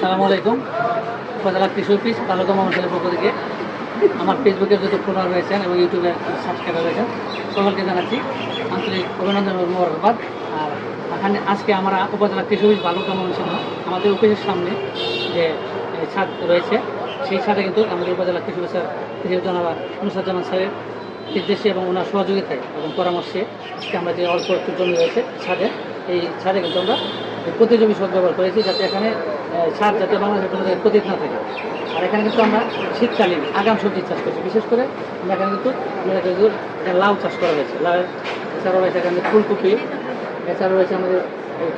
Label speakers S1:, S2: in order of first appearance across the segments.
S1: আসসালামু আলাইকুম। উপজেলা কৃষি অফিস তালুকা মহাশালের পক্ষ থেকে। আমার ফেসবুকে যত ফলোয়ার রয়েছেন এবং ইউটিউবে সাবস্ক্রাইবার রয়েছেন, সকলকে জানাচ্ছি আন্তরিক অভিনন্দন এবং আর এখানে আজকে আমরা উপজেলা কৃষি অফিস বালুকা মহাশাল আমাদের অফিসের সামনে যে ছাদ রয়েছে, সেই ছাদে কিন্তু আমাদের উপজেলা কৃষি অফিসার জনাবা নুসাজ্জামান স্যারের নির্দেশে এবং ওনার সহযোগিতায় এবং পরামর্শে আজকে আমরা যে অল্প একটু জমি রয়েছে ছাদে, এই ছাদে কিন্তু আমরা প্রতিযোগী সদ ব্যবহার করেছি যাতে এখানে সার যাতে বাংলাদেশের কোনো পতিত না থাকে। আর এখানে কিন্তু আমরা শীতকালীন আগাম সবজি চাষ করছি। বিশেষ করে এখানে কিন্তু লাউ চাষ করা হয়েছে। লাউ এছাড়াও রয়েছে এখানে ফুলকপি, এছাড়াও রয়েছে আমাদের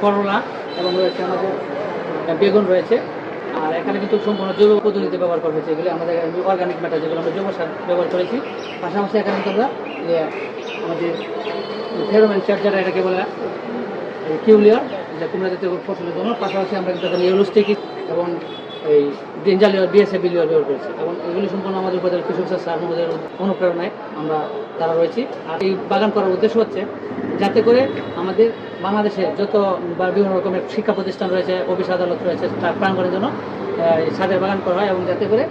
S1: করলা এবং রয়েছে আমাদের বেগুন রয়েছে। আর এখানে কিন্তু সম্পূর্ণ জৈব পদ্ধতিতে ব্যবহার করা হয়েছে। এগুলি আমাদের অর্গানিক ম্যাটার যেগুলো আমরা জৈব সার ব্যবহার করেছি। পাশাপাশি এখানে কিন্তু আমরা যে আমাদের ফেরোমেন চার যারা এটাকে বলে কিউলিয়ার কুমড়া জাতীয় ফসলের জন্য, পাশাপাশি আমরা কিন্তু ইউরোস্টিক এবং এই ডেঞ্জালিয়ার বিএসএ বিলিয়ার ব্যবহার করেছি। এবং এগুলি সম্পূর্ণ আমাদের উপজেলা কৃষক স্যার আমাদের অনুপ্রেরণায় আমরা তারা রয়েছি। আর এই বাগান করার উদ্দেশ্য হচ্ছে যাতে করে আমাদের বাংলাদেশে যত বা বিভিন্ন রকমের শিক্ষা প্রতিষ্ঠান রয়েছে, অফিস আদালত রয়েছে, তার প্রাঙ্গণের জন্য ছাদের বাগান করা হয় এবং যাতে করে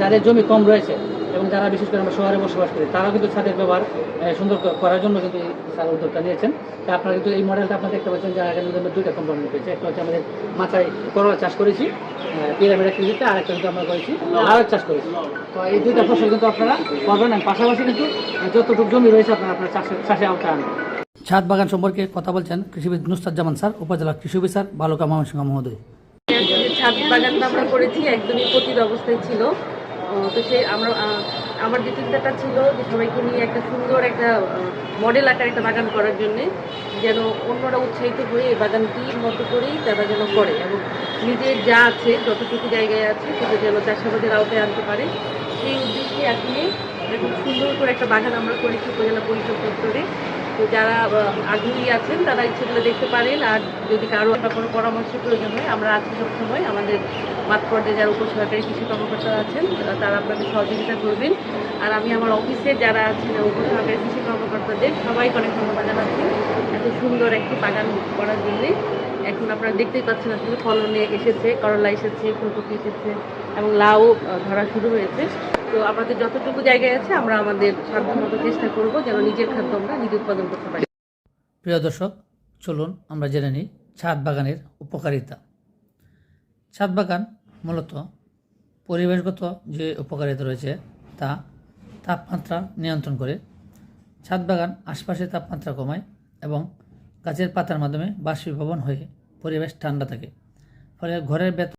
S1: যাদের জমি কম রয়েছে এবং যারা বিশেষ করে আমরা শহরে বসবাস করি তারাও কিন্তু ছাদের ব্যবহার সুন্দর করার জন্য কিন্তু এই স্যার উদ্যোগটা নিয়েছেন। তা আপনারা কিন্তু এই মডেলটা আপনারা দেখতে পাচ্ছেন যে এখানে কিন্তু আমরা দুইটা কোম্পানি রয়েছে। একটা হচ্ছে আমাদের মাথায় করলা চাষ করেছি পিরামিড কৃষিতে আর একটা কিন্তু আমরা করেছি লাউ চাষ করেছি। তো এই দুইটা ফসল কিন্তু আপনারা করবেন আর পাশাপাশি কিন্তু যতটুকু জমি রয়েছে আপনারা আপনার চাষে চাষে আওতায় আনবেন। ছাদ বাগান সম্পর্কে কথা বলছেন কৃষিবিদ নুস্তাজ্জামান স্যার উপজেলা কৃষি অফিসার বালুকা ময়মনসিংহ মহোদয়।
S2: ছাদ বাগানটা আমরা করেছি একদমই পতিত অবস্থায় ছিল। তো সে আমরা আমার যে চিন্তাটা ছিল যে সবাইকে নিয়ে একটা সুন্দর একটা মডেল আকার একটা বাগান করার জন্যে যেন অন্যরা উৎসাহিত হয়ে এই বাগানটি মতো করেই তারা যেন করে এবং নিজের যা আছে, যতটুকু জায়গায় আছে, সেটা যেন চাষাবাদের আওতায় আনতে পারে। সেই উদ্দেশ্যে আসলে এরকম সুন্দর করে একটা বাগান আমরা করেছি উপজেলা পরিষদ দপ্তরে। তো যারা আগ্রহী আছেন, তারা ইচ্ছেগুলো দেখতে পারেন। আর যদি কারও কোনো পরামর্শ প্রয়োজন হয়, আমরা আছি সবসময়। আমাদের মাঠ পর্যায়ে যারা উপসহকারী কৃষি কর্মকর্তা আছেন তারা আপনাদের সহযোগিতা করবেন। আর আমি আমার অফিসে যারা আছেন, উপসহকারী কৃষি কর্মকর্তাদের, সবাইকে অনেক ধন্যবাদ জানাচ্ছি। এত সুন্দর একটি বাগান করার জন্যে। এখন আপনারা দেখতেই পাচ্ছেন আসলে ফলনে এসেছে, করলা এসেছে, ফুলকপি এসেছে। এবং লাউ ধরা শুরু হয়েছে। তো আমাদের যতটুকু জায়গায় আছে, আমরা আমাদের সাধ্যমতো চেষ্টা করব যেন নিজের খাদ্য আমরা নিজে উৎপাদন করতে পারি।
S1: প্রিয় দর্শক, চলুন আমরা জেনে নিই ছাদ বাগানের উপকারিতা। ছাদ বাগান মূলত পরিবেশগত যে উপকারিতা রয়েছে, তা তাপমাত্রা নিয়ন্ত্রণ করে। ছাদ বাগান আশপাশের তাপমাত্রা কমায় এবং গাছের পাতার মাধ্যমে বাষ্পীভবন হয়ে পরিবেশ ঠান্ডা থাকে। ফলে ঘরের ভেতর